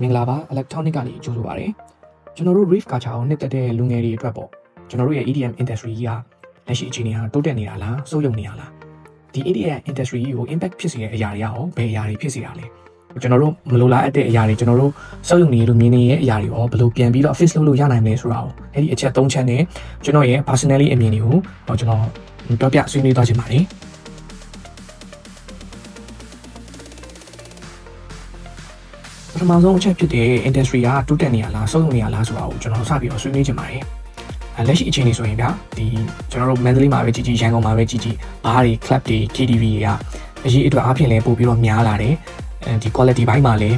မင်္ဂလာပါ electronic ကနေကြိုဆိုပါရစေကျွန်တော်တို့ Reef Culture ကိုနှစ်သက်တဲ့လူငယ်တွေအတွက်ပေါ့ကျွန်တော်တို့ရဲ့ EDM industry ကြီးကလက်ရှိအခြေအနေဟာတိုးတက်နေတာလားစိုးရုံနေတာလားဒီ EDM industry ကြီးကို impact ဖြစ်စေတဲ့အရာတွေရောဘယ်အရာတွေဖြစ်စေတာလဲကျွန်တော်တို့မလိုလားအပ်တဲ့အရာတွေကျွန်တော်တို့စိုးရုံနေလို့မြင်နေရဲ့အရာတွေရောဘယ်လိုပြန်ပြီးတော့ fix လုပ်လို့ရနိုင်မလဲဆိုတာကိုအဲ့ဒီအချက်၃ချက်နဲ့ကျွန်တော်ရဲ့ personally အမြင်တွေကိုတော့ကျွန်တော်ပြောပြဆွေးနွေးသွားချင်ပါတယ် ပထမဆုံးအချက်ဖြစ်တဲ့ industry ကတိုးတက်နေရလားစိုးရုံနေရလားဆိုတာကိုကျွန်တော်စပြီးတော့ဆွေးနွေးချင်ပါတယ်။အဲလက်ရှိအခြေအနေဆိုရင်ဗျာဒီကျွန်တော်တို့ Mandalay မှာပဲကြီးကြီးရန်ကုန်မှာပဲကြီးကြီးဘားတွေ club တွေ KTV တွေကအရေးအတွက်အားဖြင့်လည်းပို့ပြီးတော့များလာတယ်။အဲဒီ quality ဘိုင်းမှာလည်း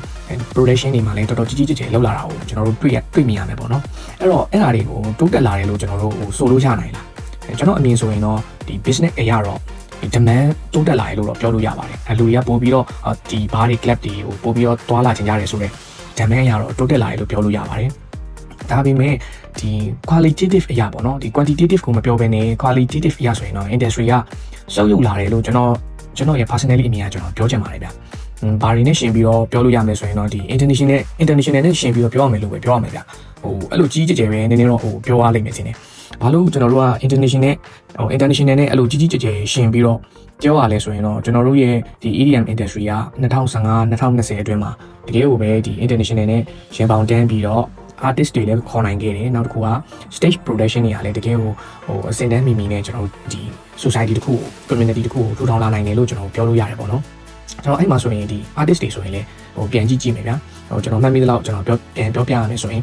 production တွေမှာလည်းတော်တော်ကြီးကြီးကျယ်ကျယ်လောက်လာတာကိုကျွန်တော်တို့တွေ့ရတွေ့မြင်ရမယ်ပေါ့နော်။အဲ့တော့အဲ့ဒါတွေကိုတိုးတက်လာတယ်လို့ကျွန်တော်တို့ဟိုဆိုလို့ရနိုင်လား။ကျွန်တော်အမြင်ဆိုရင်တော့ဒီ business အရာတော့ဒီ demand တိုးတက်လာတယ်လို့တော့ပြောလို့ရပါတယ်။အဲလူတွေကပို့ပြီးတော့ဒီဘားတွေ club တွေကိုပို့ပြီးတော့တွာလာချင်ကြတယ်ဆိုတော့ demand အရာတော့တိုးတက်လာတယ်လို့ပြောလို့ရပါတယ်။ဒါပေမဲ့ဒီ qualitative အရာပေါ့နော်ဒီ quantitative ကိုမပြောဘဲနဲ့ qualitative အရာဆိုရင်တော့ industry ကရှုပ်ယုပ်လာတယ်လို့ကျွန်တော်ကျွန်တော်ရဲ့ personally အမြင်ကကျွန်တော်ပြောချင်ပါတယ်ဗျ။ဘာတွေနဲ့ရှင်ပြီးတော့ပြောလို့ရမယ်ဆိုရင်တော့ဒီ international international နဲ့ရှင်ပြီးတော့ပြောရမယ်လို့ပဲပြောရမယ်ဗျ။ဟိုအဲ့လိုကြီးကြီးကျယ်ကျယ်ပဲနည်းနည်းတော့ဟိုပြောရလိမ့်မယ်ထင်တယ်။ ဘာလို့ကျွန်တော်တို့က international ဟို international နဲ့အဲ့လိုကြီးကြီးကျယ်ကျယ်ရှင်ပြီးတော့ပြောရလဲဆိုရင်တော့ကျွန်တော်တို့ရဲ့ဒီ EDM industry က2015 2020အတွင်းမှာတကယ်ကိုပဲဒီ international နဲ့ရှင်ပေါင်တန်းပြီးတော့ artist တွေလည်းခေါ်နိုင်ခဲ့တယ်နောက်တစ်ခုက stage production တွေကလည်းတကယ်ကိုဟိုအစင်တန်းမီမီနဲ့ကျွန်တော်ဒီ society တစ်ခုကို community တစ်ခုကိုထူထောင်လာနိုင်တယ်လို့ကျွန်တော်ပြောလို့ရတယ်ပေါ့နော်ကျွန်တော်အဲ့မှာဆိုရင်ဒီ artist တွေဆိုရင်လည်းဟိုပြန်ကြည့်ကြည့်မယ်ဗျာဟိုကျွန်တော်မှတ်မိသလောက်ကျွန်တော်ပြောပြန်ပြောပြရမယ်ဆိုရင်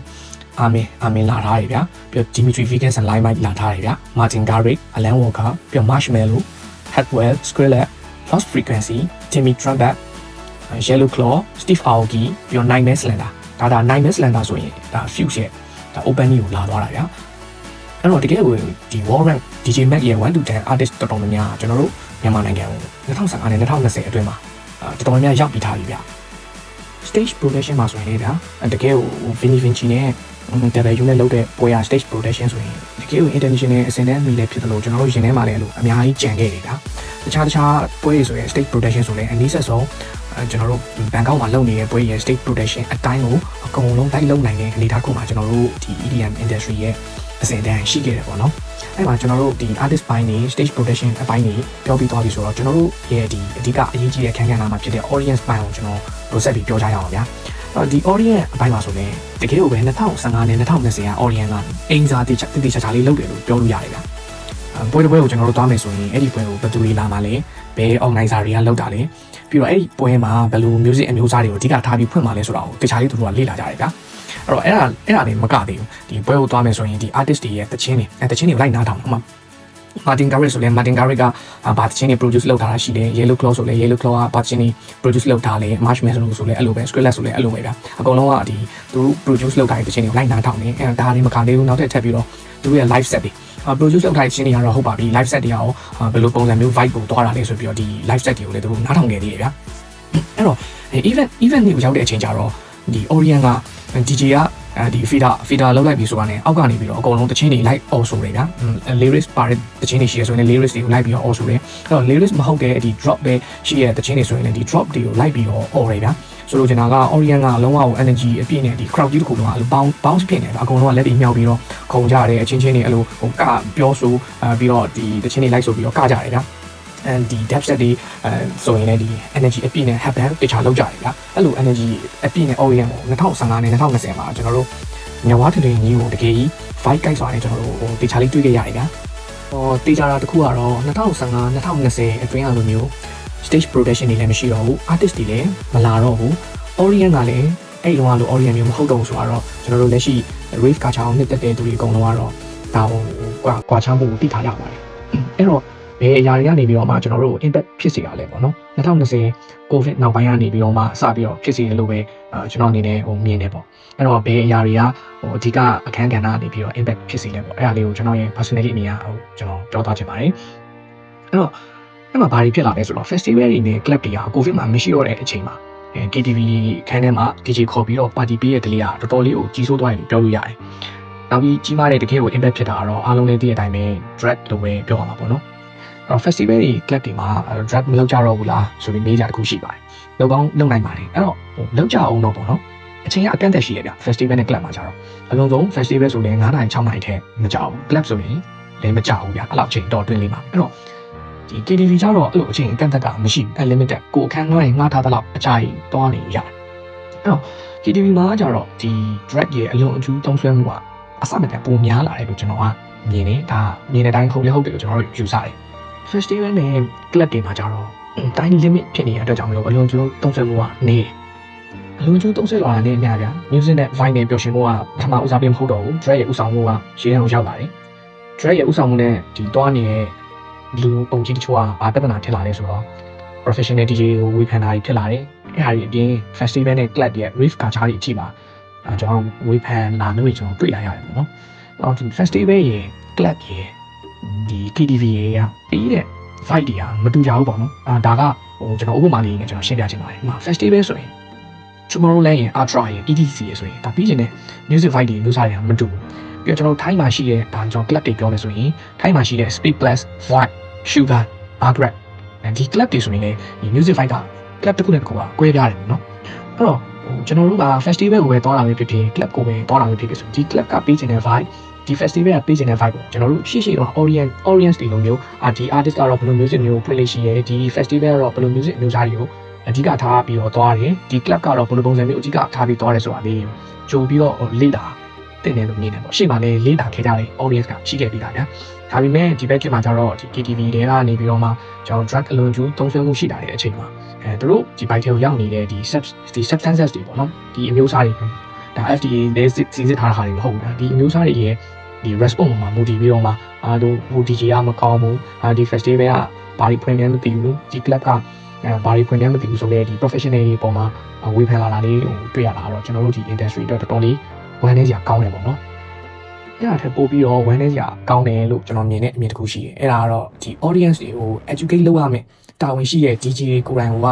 အာမင်အာမင်လာထားတယ်ဗျာပြီးတော့ Dimitri Vegas and Limelight လာထားတယ်ဗျာ Martin Garrix Alan Walker ပြီးတော့ Marshmello Headwell Skrillex Lost Frequency Timmy Trumpet Yellow Claw Steve Aoki ပြီးတော့ Nightmare Slander ဒါဒါ Nightmare Slander ဆိုရင်ဒါ Fuse ရဲ့ဒါ open ကိုလာသွားတာဗျာအဲ့တော့တကယ်ကိုဒီ War Rank DJ Mac ရဲ့1 to 10 artist တော်တော်များများကျွန်တော်တို့မြန်မာနိုင်ငံကို2015နဲ့2020အတွင်းမှာတော်တော်များများရောက်ပြီးထားပြီဗျာ stage production မှာဆိုရင်လေဗျာတကယ်ကို Vinny Vinci နဲ့ W နဲ့လုပ်တဲ့ပွဲရ stage production ဆိုရင်တကယ်ကို international အစင်တန်းမီလည်းဖြစ်တယ်လို့ကျွန်တော်တို့ရင်ထဲမှာလည်းလို့အများကြီးကြံခဲ့တယ်ဗျာတခြားတခြားပွဲတွေဆိုရင် stage production ဆိုလည်းအနည်းဆက်ဆုံးကျွန်တော်တို့ဘန်ကောက်မှာလုပ်နေတဲ့ပွဲရဲ့ stage production အတိုင်းကိုအကုန်လုံးလိုက်လုပ်နိုင်တဲ့အနေအထားခုမှာကျွန်တော်တို့ဒီ EDM industry ရဲ့အစင်တန်းရှိခဲ့တယ်ပေါ့နော်အဲ့မှာကျွန်တော်တို့ဒီ artist ပိုင်းနေ stage production အပိုင်းနေပြောပြီးသွားပြီဆိုတော့ကျွန်တော်တို့ရဲ့ဒီအဓိကအရေးကြီးတဲ့ခန်းကဏ္ဍမှာဖြစ်တဲ့ audience ပိုင်းကိုကျွန်တော်တို့ဆက်ပြီးပြောကြရအောင်ဗျာအဲ့ ဒီ audience အပိုင်းမှာဆိုရင်တကယ်ကိုပဲ2015နဲ့2020က audience ကအင်စားတိတိတိကျကျလေးလုပ်တယ်လို့ပြောလို့ရတယ်ဗျာပွဲတစ်ပွဲကိုကျွန်တော်တို့သွားမယ်ဆိုရင်အဲ့ဒီပွဲကိုဘယ်သူတွေလာမှာလဲဘယ် organizer တွေကလုပ်တာလဲပြီးတော့အဲ့ဒီပွဲမှာဘယ်လို music အမျိုးအစားတွေကိုအဓိကထားပြီးဖွင့်မှာလဲဆိုတာကိုတခြားလေးသူတို့ကလေ့လာကြတယ်ဗျာအဲ့တော့အဲ့ဒါအဲ့ဒါတွေမကသေးဘူးဒီပွဲကိုသွားမယ်ဆိုရင်ဒီ artist တွေရဲ့တခြင်းတွေအဲတခြင်းတွေကိုလိုက်နားထောင်တော့မှ Martin Garrix ဆိုလဲ Martin Garrix ကဘာတခြင်းတွေ produce လုပ်ထားတာရှိတယ် Yellow Claw ဆိုလဲ Yellow Claw ကဘာတခြင်းတွေ produce လုပ်ထားလဲ Marshmallow ဆိုလဲအဲ့လိုပဲ Skrillex ဆိုလဲအဲ့လိုပဲဗျာအကုန်လုံးကဒီသူတို့ produce လုပ်ထားတဲ့တခြင်းတွေကိုလိုက်နားထောင်နေအဲဒါတွေမကသေးဘူးနောက်ထပ်ထပ်ပြီးတော့သူတို့ရဲ့ live set တွေ produce လုပ်ထားတဲ့ခြင်းတွေကတော့ဟုတ်ပါပြီ live set တွေရောဘယ်လိုပုံစံမျိုး vibe ကိုတွားတာလဲဆိုပြီးတော့ဒီ live set တွေကိုလည်းသူတို့နားထောင်ခဲ့သေးတယ်ဗျာအဲ့တော့ event event တွေကိုရောက်တဲ့အချိန်ကျတော့ဒီ Orient က DJ က အဲဒီ feeder feeder လောက်လိုက်ပြီဆိုတာနဲ့အောက်ကနေပြီးတော့အကုန်လုံးတချင်းတွေ like all ဆိုတယ်ဗျာ lyrics ပါတဲ့တချင်းတွေရှိရဆိုရင် lyrics တွေကို like ပြီးတော့ all ဆိုတယ်အဲ့တော့ lyrics မဟုတ်တဲ့ဒီ drop ပဲရှိရတဲ့တချင်းတွေဆိုရင်လည်းဒီ drop တွေကို like ပြီးတော့ all တယ်ဗျာဆိုလိုချင်တာက Orient ကလုံးဝ energy အပြည့်နဲ့ဒီ crowd ကြီးတစ်ခုလုံးကအဲ့လို bounce bounce ဖြစ်နေတယ်အကုန်လုံးကလက်တွေမြောက်ပြီးတော့ခုန်ကြတယ်အချင်းချင်းတွေအဲ့လိုဟိုကပြောဆိုပြီးတော့ဒီတချင်းတွေ like ဆိုပြီးတော့ကကြတယ်ဗျာအဲ ဒီ depth set တွေအဲဆိုရင်လည်းဒီ energy အပြည့်နဲ့ happen တခြားလောက်ကြတယ်ဗျာအဲ့လို energy အပြည့်နဲ့ OEM ကို2015နဲ့2020မှာကျွန်တော်တို့ညဝါထရင်ကြီးကိုတကယ်ကြီး fight ကိုက်စွာနဲ့ကျွန်တော်တို့ဟိုတခြားလေးတွေ့ခဲ့ရတယ်ဗျာဟောတေချာတာတစ်ခုကတော့2015 2020အတွင်းအလိုမျိုး stage production တွေလည်းမရှိတော့ဘူး artist တွေလည်းမလာတော့ဘူး Orient ကလည်းအဲ့လိုအလို Orient မျိုးမဟုတ်တော့ဘူးဆိုတော့ကျွန်တော်တို့လက်ရှိ rave culture ကိုနှစ်သက်တဲ့သူတွေအကုန်လုံးကတော့ဒါဟိုကွာကွာချမ်းမှုကိုသိထားရပါတယ်အဲ့တော့ဘ ယ်အရာတွေကနေပြီးတော့မှကျွန်တော်တို့ impact ဖြစ်စေရလဲပေါ့နော်2020 covid နောက်ပိုင်းကနေပြီးတော့မှစပြီးတော့ဖြစ်စေတယ်လို့ပဲကျွန်တော်အနေနဲ့ဟိုမြင်တယ်ပေါ့အဲ့တော့ဘယ်အရာတွေကဟိုအဓိကအခန်းကဏ္ဍကနေပြီးတော့ impact ဖြစ်စေလဲပေါ့အဲ့ဒါလေးကိုကျွန်တော်ရဲ့ personally အနေနဲ့ဟိုကျွန်တော်ပြောသွားချင်ပါတယ်အဲ့တော့အဲ့မှာဘာတွေဖြစ်လာလဲဆိုတော့ festival တွေနဲ့ club တွေက covid မှာမရှိတော့တဲ့အချိန်မှာ KTV ခန်းထဲမှာ DJ ခေါ်ပြီးတော့ party ပေးတဲ့ကလေးကတော်တော်လေးကိုကြီးစိုးသွားတယ်လို့ပြောလို့ရတယ်။နောက်ပြီးကြီးမားတဲ့တကယ်ကို impact ဖြစ်တာကတော့အားလုံးလည်းသိတဲ့အတိုင်းပဲ drag လို့ပဲပြောရမှာပေါ့နော်။အဲ့တော့ festival တွေ club တွေမှာ drag မလုပ်ကြတော့ဘူးလားဆိုပြီးမေးကြတခုရှိပါတယ်။လောက်ကောင်းလုပ်နိုင်ပါတယ်။အဲ့တော့ဟိုလုပ်ကြအောင်တော့ပေါ့နော်။အချိန်ကအကန့်အသတ်ရှိရဗျ festival နဲ့ club မှာကြတော့အလုံးစုံ festival ဆိုရင်9နိုင်6နိုင်ထဲမကြောက်ဘူး club ဆိုရင်လည်းမကြောက်ဘူးဗျအဲ့လောက်အချိန်တော့တွင်းလေးပါအဲ့တော့ဒီ KTV ကြတော့အဲ့လိုအချိန်အကန့်အသတ်ကမရှိဘူး unlimited ကိုအခန်းငှားရင်ငှားထားတဲ့လောက်အကြိုက်တွားနေရတယ်အဲ့တော့ KTV မှာကြတော့ဒီ drag ရဲ့အလွန်အကျူးသုံးစွဲမှုကအစမတန်ပုံများလာတယ်လို့ကျွန်တော်ကမြင်နေဒါမြင်တဲ့အတိုင်းဟုတ်လည်းဟုတ်တယ်လို့ကျွန်တော်တို့ယူဆတယ် festival နဲ့ club တွေမှာကြတော့ time limit ဖြစ်နေတဲ့အတွက်ကြောင့်မလို့အလွန်ကျူးသုံးစွဲမှုကနေအလွန်ကျူးသုံးစွဲလာတဲ့နေရာဗျ music နဲ့ vibe နဲ့ပျော်ရွှင်မှုကပထမဦးစားပေးမဟုတ်တော့ဘူး drag ရဲ့ဥဆောင်မှုကရှေ့တန်းကိုရောက်လာတယ် drag ရဲ့ဥဆောင်မှုနဲ့ဒီတွားနေတဲ့လူပုံကြီးတချို့ကဘာပြဿနာဖြစ်လာလဲဆိုတော့ professional DJ ကိုဝေဖန်တာတွေဖြစ်လာတယ်အဲ့ဒါတွေအပြင် festival နဲ့ club ရဲ့ rave culture တွေအထိပါအဲကျွန်တော်ဝေဖန်လာမျိုးတွေကျွန်တော်တွေ့လာရတယ်ပေါ့နော်အော်ဒီ festival ရဲ့ club ရဲ့ ဒီ KTV ရဲ့ပြီးတဲ့ vibe တွေကမတူကြဘူးပေါ့နော်အာဒါကဟိုကျွန်တော်ဥပမာလေးနဲ့ကျွန်တော်ရှင်းပြချင်ပါတယ်ဒီမှာ festival ဆိုရင် Tomorrowland ရဲ့ Ultra ရဲ့ EDC ရဲ့ဆိုရင်ဒါပြီးကျင်တဲ့ music vibe တွေမျိုးစားတွေကမတူဘူးပြီးတော့ကျွန်တော်ထိုင်းမှာရှိတဲ့ဒါကျွန်တော် club တွေပြောမယ်ဆိုရင်ထိုင်းမှာရှိတဲ့ Speed Plus Vibe Sugar Margaret ဒီ club တွေဆိုရင်လည်းဒီ music vibe က club တစ်ခုနဲ့တစ်ခုကကွဲပြားတယ်ပေါ့နော်အဲ့တော့ဟိုကျွန်တော်တို့က festival ကိုပဲတောင်းတာပဲဖြစ်ဖြစ် club ကိုပဲတောင်းတာပဲဖြစ်ဖြစ်ဆိုဒီ club ကပေးချင်တဲ့ vibe ဒီ festival ကပေးချင်တဲ့ vibe ကိုကျွန်တော်တို့ရှိရှိတော့ audience audience တွေလိုမျိုးအာဒီ artist ကတော့ဘယ်လို music မျိုးဖွင့်လို့ရှိရဲဒီ festival ကတော့ဘယ်လို music မျိုးစားတွေကိုအဓိကထားပြီးတော့သွားတယ်ဒီ club ကတော့ဘယ်လိုပုံစံမျိုးအဓိကထားပြီးသွားတယ်ဆိုတာလေးကြိုပြီးတော့လေ့လာတင်တယ်လို့မြင်တယ်ပေါ့ရှေ့မှာလည်းလေ့လာခဲ့ကြတဲ့ audience ကရှိခဲ့ပြီးသားဗျာဒါပေမဲ့ဒီဘက်ခေတ်မှာကျတော့ဒီ KTV တွေကနေပြီးတော့မှကျွန်တော် drug အလွန်ကျူးသုံးစွဲမှုရှိတာတဲ့အချိန်မှာအဲသူတို့ဒီ bike ထဲကိုရောက်နေတဲ့ဒီ sub ဒီ substances တွေပေါ့နော်ဒီအမျိုးအစားတွေ ဒါ FDA လေးစီစစ်ထားတဲ့ဟာတွေမဟုတ်ဘူးဒါဒီအမျိုးအစားတွေရဲ့ဒီ response မှာမူတည်ပြီးတော့မှအာတို့ဟို DJ ကမကောင်းဘူးအာဒီ festival ကဘာတွေဖွင့်နေမသိဘူးဒီ club ကအဲဘာတွေဖွင့်နေမသိဘူးဆိုတော့ဒီ professional တွေပေါ်မှာဝေဖန်လာတာလေးဟိုတွေ့ရတာတော့ကျွန်တော်တို့ဒီ industry အတွက်တော်တော်လေးဝမ်းနည်းစရာကောင်းတယ်ပေါ့နော်အဲ့ဒါထက်ပိုပြီးတော့ဝမ်းနည်းစရာကောင်းတယ်လို့ကျွန်တော်မြင်တဲ့အမြင်တစ်ခုရှိတယ်အဲ့ဒါကတော့ဒီ audience တွေကို educate လုပ်ရမယ်တာဝန်ရှိတဲ့ DJ ကိုယ်တိုင်က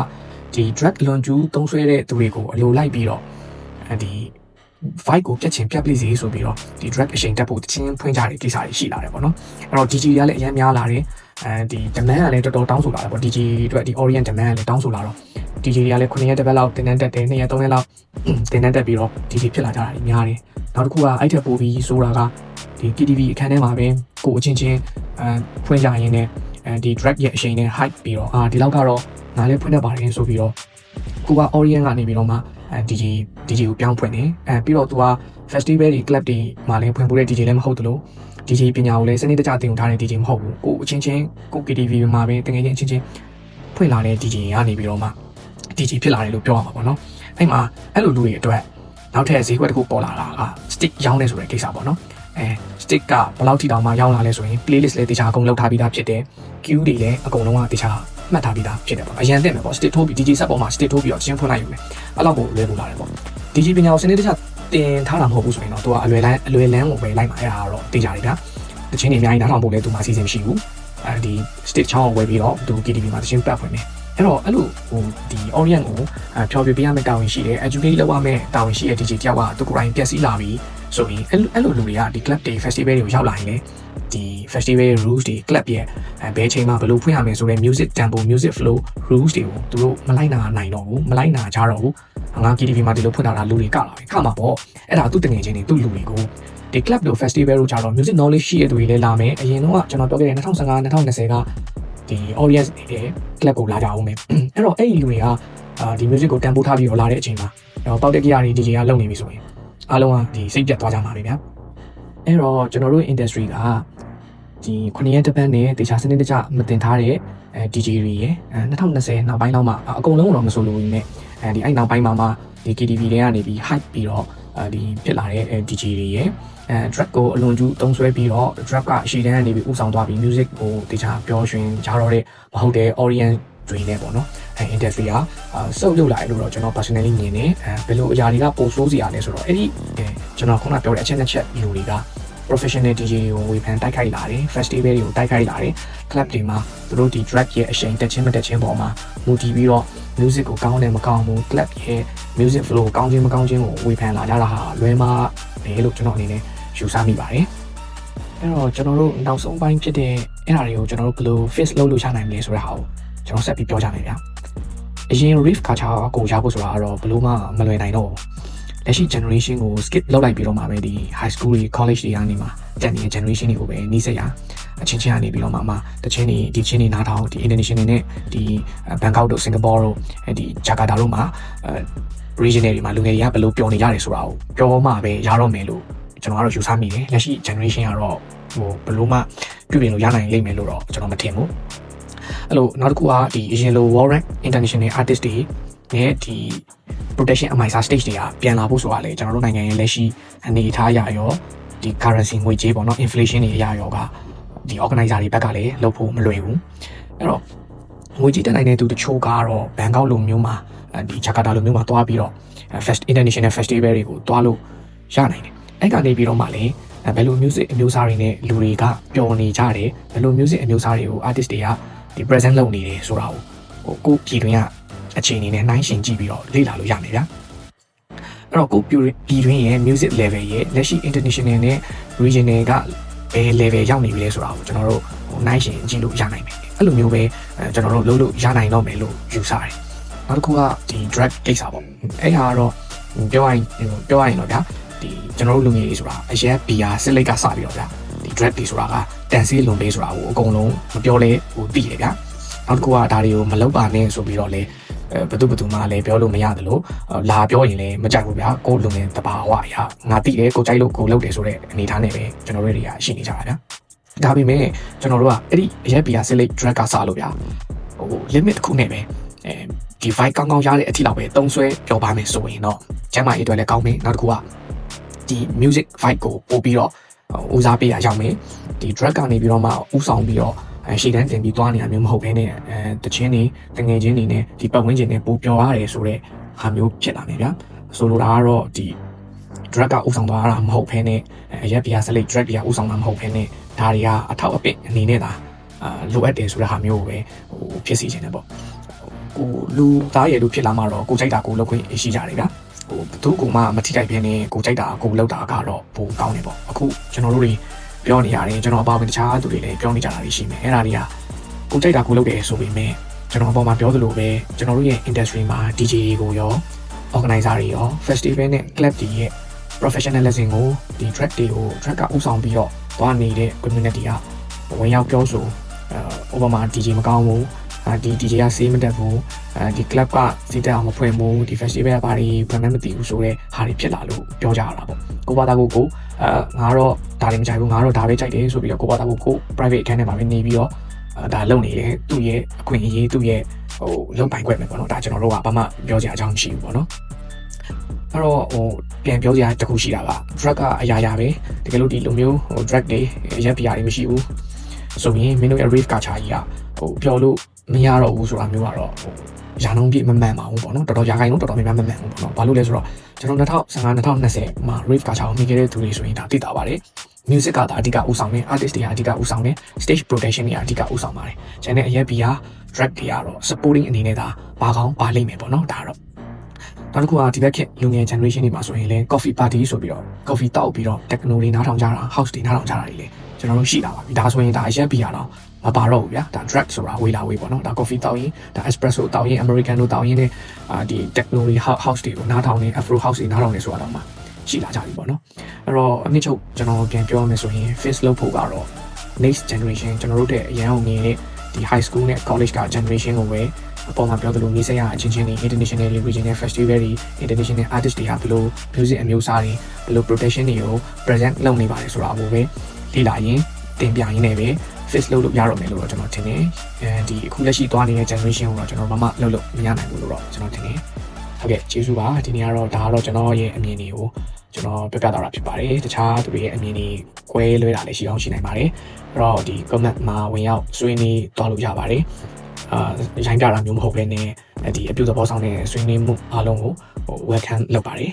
ဒီ drug လွန်ကျူးသုံးဆွဲတဲ့သူတွေကိုအလိုလိုက်ပြီးတော့အဲဒီ vibe ကိုပြတ်ချင်ပြတ်ပလိစေဆိုပြီးတော့ဒီ drug အချိန်တက်ဖို့တချင်းဖွင့်ကြတဲ့ကိစ္စတွေရှိလာတယ်ပေါ့နော်အဲ့တော့ DJ တွေကလည်းအများများလာတယ်အဲဒီ demand ကလည်းတော်တော်တောင်းဆိုလာတယ်ပေါ့ DJ အတွက်ဒီ orient demand ကလည်းတောင်းဆိုလာတော့ DJ တွေကလည်း9ရက်တစ်ပတ်လောက်တင်တန်းတက်တယ်2ရက်3ရက်လောက်တင်တန်းတက်ပြီးတော့ DJ ဖြစ်လာကြတာတွေများတယ်နောက်တစ်ခုကအဲ့ထက်ပိုပြီးဆိုတာကဒီ KTV အခန်းထဲမှာပဲကိုအချင်းချင်းအဲဖွင့်ကြရင်းနဲ့အဲဒီ drag ရဲ့အချိန်နဲ့ hype ပြီးတော့အာဒီလောက်ကတော့ငါလည်းဖွင့်တတ်ပါတယ်ဆိုပြီးတော့ကိုက orient ကနေပြီးတော့မှအဲ DJ DJ ကိုပြောင်းဖွင့်တယ်အဲပြီးတော့သူက festival တွေ club တွေမှာလည်းဖွင့်ဖို့တဲ့ DJ လည်းမဟုတ်တလို့ DJ ပညာကိုလည်းစနစ်တကျသင်ယူထားတဲ့ DJ မဟုတ်ဘူးကိုအချင်းချင်းကို KTV မှာပဲတကယ်ချင်းအချင်းချင်းဖွင့်လာတဲ့ DJ ကနေပြီးတော့မှ DJ ဖြစ်လာတယ်လို့ပြောရမှာပေါ့နော်အဲ့မှာအဲ့လိုလူတွေအတွက်နောက်ထပ်ဈေးကွက်တစ်ခုပေါ်လာတာက stick ရောင်းနေဆိုတဲ့ကိစ္စပေါ့နော်အဲ stick ကဘယ်လောက်ထိတောင်မှရောင်းလာလဲဆိုရင် playlist လည်းတခြားအကုန်လောက်ထားပြီးသားဖြစ်တယ် queue တွေလည်းအကုန်လုံးကတခြားမှတ်ထားပြီးသားဖြစ်တယ်ပေါ့အရင်တက်မယ်ပေါ့ stick ထိုးပြီး DJ set ပေါ်မှာ stick ထိုးပြီးတော့ချင်းဖွင့်လိုက်ယူမယ်အဲ့လောက်ကိုလွယ်ကူလာတယ်ပေါ့ DJ ပညာကိုစနစ်တကျတင်ထားတာမဟုတ်ဘူးဆိုရင်တော့သူကအလွယ်လန်းအလွယ်လန်းကိုပဲလိုက်မှာအဲ့ဒါတော့သိကြတယ်ဗျာတချင်းတွေအများကြီးနားထောင်ဖို့လည်းသူမှအစီအစဉ်မရှိဘူးအဲဒီ stick ချောင်းကိုဝယ်ပြီးတော့သူ KTV မှာတချင်းပတ်ဖွင့်မယ်အဲ့တော့အဲ့လိုဟိုဒီ orient ကိုအဖျော်ပြပေးရမယ့်တာဝန်ရှိတယ် educate လုပ်ရမယ့်တာဝန်ရှိတဲ့ DJ တယောက်ကသူကိုယ်တိုင်ပြည့်စည်လာပြီးဆိုရင်အဲ့လိုအဲ့လိုလူတွေကဒီ club တွေ festival တွေကိုရောက်လာရင်လေဒီ festival rules တွေ club ရဲ့ဘယ်ချိန်မှာဘယ်လိုဖွင့်ရမယ်ဆိုတဲ့ music tempo music flow rules တွေကိုသူတို့မလိုက်နာနိုင်တော့ဘူးမလိုက်နာကြတော့ဘူး ငါ KTV မှာဒီလိုဖွင့်တာလားလူတွေကလာပြီခါမှာပေါ့အဲ့ဒါသူတငယ်ချင်းတွေသူလူတွေကိုဒီ club တို့ festival တို့ကြတော့ music knowledge ရှိတဲ့သူတွေလည်းလာမယ်အရင်တော့ကျွန်တော်ပြောခဲ့တဲ့2015 2020ကဒီ audience တွေ club ကိုလာကြအောင်မယ်အဲ့တော့အဲ့ဒီလူတွေကအာဒီ music ကိုတန်ဖိုးထားပြီးတော့လာတဲ့အချိန်မှာပေါက်တက်ကြရတွေ DJ ကလုပ်နေပြီဆိုရင်အားလုံးကဒီစိတ်ပြတ်သွားကြမှာပဲဗျာအဲ့တော့ကျွန်တော်တို့ industry ကဒီခုနှစ်ရက်တစ်ပတ်နဲ့တခြားစနစ်တကျမတင်ထားတဲ့အဲ DJ တွေရယ်အဲ2020နောက်ပိုင်းလောက်မှအကုန်လုံးတော့မဆိုလို့နေ အဲဒီအဲ့နောက်ပိုင်းမှာမှဒီ KTV တွေကနေပြီး hype ပြီးတော့အဲဒီဖြစ်လာတဲ့ DJ တွေရယ်အဲ drug ကိုအလွန်ကျူးသုံးဆွဲပြီးတော့ drug ကအရှိတန်းကနေပြီးဥဆောင်သွားပြီး music ကိုတခြားပျော်ရွှင်ကြတော့တဲ့မဟုတ်တဲ့ orient တွေနဲ့ပေါ့နော်အဲ industry ကစုပ်လုပ်လာတယ်လို့တော့ကျွန်တော် personally မြင်တယ်အဲဘယ်လိုအရာတွေကပိုဆိုးစရာလဲဆိုတော့အဲ့ဒီကျွန်တော်ခုနပြောတဲ့အချက်နဲ့ချက်လူတွေက professional DJ ကိုဝေဖန်တိုက်ခိုက်လာတယ် festival တွေကိုတိုက်ခိုက်လာတယ် club တွေမှာသူတို့ဒီ drag ရဲ့အရှိန်တက်ချင်းမတက်ချင်းပေါ်မှာမူတည်ပြီးတော့ music ကိုကောင်းတယ်မကောင်းဘူး club ရဲ့ music flow ကောင်းခြင်းမကောင်းခြင်းကိုဝေဖန်လာကြတာဟာလွဲမှားတယ်လို့ကျွန်တော်အနေနဲ့ယူဆမိပါတယ်အဲ့တော့ကျွန်တော်တို့နောက်ဆုံးပိုင်းဖြစ်တဲ့အဲ့ဒါတွေကိုကျွန်တော်တို့ဘယ်လို face လုပ်လို့ချနိုင်မလဲဆိုတဲ့ဟာကိုကျွန်တော်ဆက်ပြီးပြောကြမယ်ဗျာအရင် riff culture ကိုရဖို့ဆိုတာကတော့ဘယ်လို့မှမလွယ်နိုင်တော့ဘူးလက်ရှိ generation ကို skip လုပ်လိုက်ပြီးတော့မှပဲဒီ high school တွေ college တွေကနေမှတက်နေတဲ့ generation တွေကိုပဲနှီးစက်ရ အချင်းချင်းကနေပြီးတော့မှမှတချင်းတွေဒီချင်းတွေနားထောင်ဒီ international နဲ့ဒီဘန်ကောက်တို့စင်ကာပူတို့ဒီဂျာကာတာတို့မှာအဲ regional တွေမှာလူငယ်တွေကဘယ်လိုပျော်နေကြတယ်ဆိုတာကိုပြောမှပဲရတော့မယ်လို့ကျွန်တော်ကတော့ယူဆမိတယ်လက်ရှိ generation ကတော့ဟိုဘယ်လိုမှပြုပြင်လို့ရနိုင်လိမ့်မယ်လို့တော့ကျွန်တော်မထင်ဘူးအဲ့လိုနောက်တစ်ခုကဒီအရင်လို World Rank International Artist တွေနဲ့ဒီ protection အမိုင်စာ stage တွေကပြန်လာဖို့ဆိုတာလေကျွန်တော်တို့နိုင်ငံရဲ့လက်ရှိအနေအထားအရရောဒီ currency ငွေကြေးပေါ့နော် inflation တွေအရရောက ဒီ organizer တွေဘက်ကလည်းလုပ်ဖို့မလွယ်ဘူးအဲ့တော့ငွေကြေးတက်နိုင်တဲ့သူတချို့ကတော့ဘန်ကောက်လိုမျိုးမှာဒီဂျာကာတာလိုမျိုးမှာတွားပြီးတော့ fest international festival တွေကိုတွားလို့ရနိုင်တယ်အဲ့ကနေပြီးတော့မှလည်းဘယ်လို music အမျိုးအစားတွေနဲ့လူတွေကပျော်နေကြတယ်ဘယ်လို music အမျိုးအစားတွေကို artist တွေကဒီ present လုပ်နေတယ်ဆိုတာကိုဟိုကိုပြည်တွင်းကအခြေအနေနဲ့နှိုင်းယှဉ်ကြည့်ပြီးတော့လေ့လာလို့ရမယ်ဗျာအဲ့တော့ကိုပြည်တွင်းရဲ့ music level ရဲ့လက်ရှိ international နဲ့ regional က ဘယ် level ရောက်နေပြီလဲဆိုတာကိုကျွန်တော်တို့ဟိုနှိုင်းယှဉ်ကြည့်လို့ရနိုင်မယ်အဲ့လိုမျိုးပဲကျွန်တော်တို့လုပ်လို့ရနိုင်တော့မယ်လို့ယူဆတယ်နောက်တစ်ခုကဒီ drag ကိစ္စပေါ့အဲ့ဟာကတော့ပြောရရင်ပြောရရင်တော့ဗျာဒီကျွန်တော်တို့လူငယ်တွေဆိုတာအရက်ဘီယာစစ်လိတ်ကစပြီးတော့ဗျာဒီ drag တွေဆိုတာကတန်ဆေးလွန်လေးဆိုတာကိုအကုန်လုံးမပြောလဲဟိုသိတယ်ဗျာနောက်တစ်ခုကဒါတွေကိုမလုပ်ပါနဲ့ဆိုပြီးတော့လေအဲ ဘယ်သူဘယ်သူမှလည်းပြောလို့မရတယ်လို့လာပြောရင်လည်းမကြိုက်ဘူးဗျာကိုလူငယ်တဘာဝအရာငါသိတယ်ကိုကြိုက်လို့ကိုလုပ်တယ်ဆိုတဲ့အနေထားနဲ့ပဲကျွန်တော်တို့တွေကရှိနေကြတာဗျာဒါပေမဲ့ကျွန်တော်တို့ကအဲ့ဒီအရက်ဘီယာစစ်လိတ် drag ကစလို့ဗျာဟို limit တစ်ခုနဲ့ပဲအဲဒီ vibe ကောင်းကောင်းရတဲ့အထီလောက်ပဲတုံးဆွဲပြောပါမယ်ဆိုရင်တော့ကျမ်းမာရေးအတွက်လည်းကောင်းမယ်နောက်တစ်ခုကဒီ music vibe ကိုပို့ပြီးတော့ဦးစားပေးရရောက်မယ်ဒီ drug ကနေပြီးတော့မှဥဆောင်ပြီးတော့ အဲရှေ့တန်းတင်ပြီးသွားနေတာမျိုးမဟုတ်ဘဲနဲ့အဲတချင်းတွေတငယ်ချင်းတွေနဲ့ဒီပတ်ဝန်းကျင်နဲ့ပိုပျော်ရတယ်ဆိုတော့ဟာမျိုးဖြစ်လာမယ်ဗျာဆိုလိုတာကတော့ဒီ drug ကဥဆောင်သွားတာမဟုတ်ဘဲနဲ့အရက်ပြားစလိတ် drug ပြားဥဆောင်တာမဟုတ်ဘဲနဲ့ဒါတွေကအထောက်အပံ့အနေနဲ့သာအာလိုအပ်တယ်ဆိုတဲ့ဟာမျိုးကိုပဲဟိုဖြစ်စီခြင်းတယ်ပေါ့ကိုလူသားရည်လို့ဖြစ်လာမှတော့ကိုကြိုက်တာကိုလုပ်ခွင့်ရှိကြတယ်ဗျာဟိုဘသူကမှမထိခိုက်ပြင်းနေကိုကြိုက်တာကိုလောက်တာကတော့ပိုကောင်းတယ်ပေါ့အခုကျွန်တော်တို့တွေ ပြောနေရတယ်ကျွန်တော်အပါဝင်တခြားသူတွေလည်းပြောနေကြတာရှိမယ်အဲ့ဒါတွေကကိုကြိုက်တာကိုလောက်တယ်ဆိုပေမဲ့ကျွန်တော်အပေါ်မှာပြောသလိုပဲကျွန်တော်တို့ရဲ့ industry မှာ DJ တွေကိုရော organizer တွေရော festival နဲ့ club တွေရဲ့ professionalism ကိုဒီ track တွေကို track ကဥဆောင်ပြီးတော့သွားနေတဲ့ community ကဝင်ရောက်ပြောဆိုအဲ over မှာ DJ မကောင်းဘူး ဒီ DJ ကစေးမတက်ဘူးအဲဒီ club ကစီးတက်အောင်မဖွင့်ဘူးဒီ festival ကဘာတွေဘယ်မှမသိဘူးဆိုတော့ဟာတွေဖြစ်လာလို့ပြောကြရတာပေါ့ကိုဘာသာကိုကိုအဲငါတော့ဒါတွေမကြိုက်ဘူးငါတော့ဒါပဲကြိုက်တယ်ဆိုပြီးတော့ကိုဘာသာကိုကို private account နဲ့ပါပဲနေပြီးတော့ဒါလုပ်နေတယ်သူ့ရဲ့အခွင့်အရေးသူ့ရဲ့ဟိုလုံပိုင်ခွင့်ပဲပေါ့နော်ဒါကျွန်တော်တို့ကဘာမှပြောစရာအကြောင်းမရှိဘူးပေါ့နော်အဲ့တော့ဟိုပြန်ပြောစရာတခုရှိတာက drug ကအရာရာပဲတကယ်လို့ဒီလိုမျိုးဟို drug တွေရက်ပြားတွေမရှိဘူးဆိုရင်မင်းတို့ရဲ့ rave culture ကြီးကဟိုပြောလို့ မရတော့ဘူးဆိုတာမျိုးကတော့ဟိုရာနှုန်းပြည့်မမှန်ပါဘူးပေါ့နော်တော်တော်ရာခိုင်နှုန်းတော်တော်များများမမှန်ဘူးပေါ့နော်ဘာလို့လဲဆိုတော့ကျွန်တော်2015 2020မှာ rave culture ကိုမြင်ခဲ့တဲ့သူတွေဆိုရင်ဒါသိတာပါတယ် music ကဒါအဓိကဦးဆောင်တယ် artist တွေကအဓိကဦးဆောင်တယ် stage production တွေကအဓိကဦးဆောင်ပါတယ်ကျန်တဲ့အရက်ဘီယာ track တွေကတော့ supporting အနေနဲ့ဒါဘာကောင်းပါလိမ့်မယ်ပေါ့နော်ဒါတော့နောက်တစ်ခုကဒီဘက်ခေတ်လူငယ် generation တွေမှာဆိုရင်လည်း coffee party ဆိုပြီးတော့ coffee တောက်ပြီးတော့ techno တွေနားထောင်ကြတာ house တွေနားထောင်ကြတာတွေလည်းကျွန်တော်တို့ရှိလာပါပြီဒါဆိုရင်ဒါအရက်ဘီယာတော့ မပါတော့ဘူးဗျာဒါ drug ဆိုတာဝေးလာဝေးပေါ့နော်ဒါ coffee တောက်ရင်ဒါ espresso တောက်ရင် americano တောက်ရင်လည်းအာဒီ techno တွေ house တွေကိုနားထောင်နေ afro house တွေနားထောင်နေဆိုတာတော့မှရှိလာကြပြီပေါ့နော်အဲ့တော့အနည်းချုပ်ကျွန်တော်ပြန်ပြောရမယ်ဆိုရင် face လုပ်ဖို့ကတော့ next generation ကျွန်တော်တို့တဲ့အရန်အောင်နေတဲ့ဒီ high school နဲ့ college က generation ကိုပဲအပေါ်မှာပြောသလိုနေဆက်ရအချင်းချင်းတွေ international regional festival တွေ international artist တွေဟာဘယ်လို music အမျိုးအစားတွေဘယ်လို production တွေကို present လုပ်နေပါတယ်ဆိုတာကိုပဲလေ့လာရင်တင်ပြရင်းနဲ့ပဲ face လုပ်လို့ရတော့မယ်လို့တော့ကျွန်တော်ထင်တယ်အဲဒီအခုလက်ရှိသွားနေတဲ့ generation ကိုတော့ကျွန်တော်မမလုပ်လို့မရနိုင်ဘူးလို့တော့ကျွန်တော်ထင်တယ်ဟုတ်ကဲ့ကျေးဇူးပါဒီနေ့ကတော့ဒါကတော့ကျွန်တော်ရဲ့အမြင်တွေကိုကျွန်တော်ပြပြသွားတာဖြစ်ပါတယ်တခြားသူတွေရဲ့အမြင်တွေကွဲလွဲတာလည်းရှိအောင်ရှိနိုင်ပါတယ်အဲ့တော့ဒီ comment မှာဝင်ရောက်ဆွေးနွေးသွားလို့ရပါတယ်အာရိုင်းပြတာမျိုးမဟုတ်ဘဲနဲ့ဒီအပြုသဘောဆောင်တဲ့ဆွေးနွေးမှုအားလုံးကိုဟို welcome လုပ်ပါတယ်